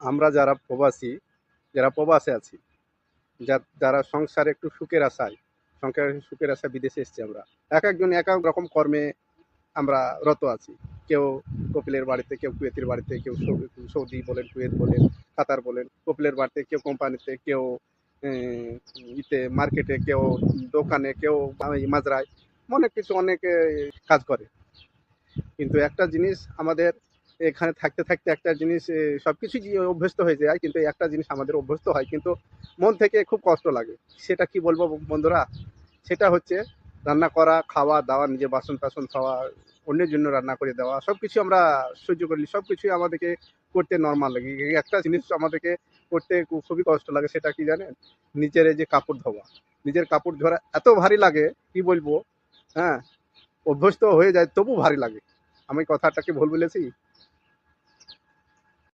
আমরা যারা প্রবাসী, যারা প্রবাসে আছি যারা সংসারে একটু সুখের আশায়, সংসারে সুখের আশায় বিদেশে এসেছি আমরা। এক একজন এক এক রকম কর্মে আমরা রত আছি। কেউ কপিলের বাড়িতে, কেউ কুয়েতের বাড়িতে, কেউ সৌদি বলেন, কুয়েত বলেন, কাতার বলেন। কপিলের বাড়িতে, কেউ কোম্পানিতে, কেউ ইতে, মার্কেটে, কেউ দোকানে, কেউ মাজরায় অনেক কিছু অনেকে কাজ করে। কিন্তু একটা জিনিস আমাদের এখানে থাকতে থাকতে একটা জিনিস সব কিছু অভ্যস্ত হয়ে যায়, কিন্তু একটা জিনিস আমাদের অভ্যস্ত হয়, কিন্তু মন থেকে খুব কষ্ট লাগে। সেটা কি বলব বন্ধুরা? সেটা হচ্ছে রান্না করা, খাওয়া, দাওয়া নিজের বাসন টাসন খাওয়া অন্যের জন্য রান্না করে দেওয়া সব কিছু আমরা সহ্য করি সব কিছুই আমাদেরকে করতে নর্মাল লাগে। একটা জিনিস আমাদেরকে করতে খুবই কষ্ট লাগে, সেটা কি জানেন? নিজের যে কাপড় ধোয়া। নিজের কাপড় ধোয়া এত ভারী লাগে, কি বলব? হ্যাঁ অভ্যস্ত হয়ে যায়, তবু ভারী লাগে। আমি কথাটা কি ভুল বলেছি?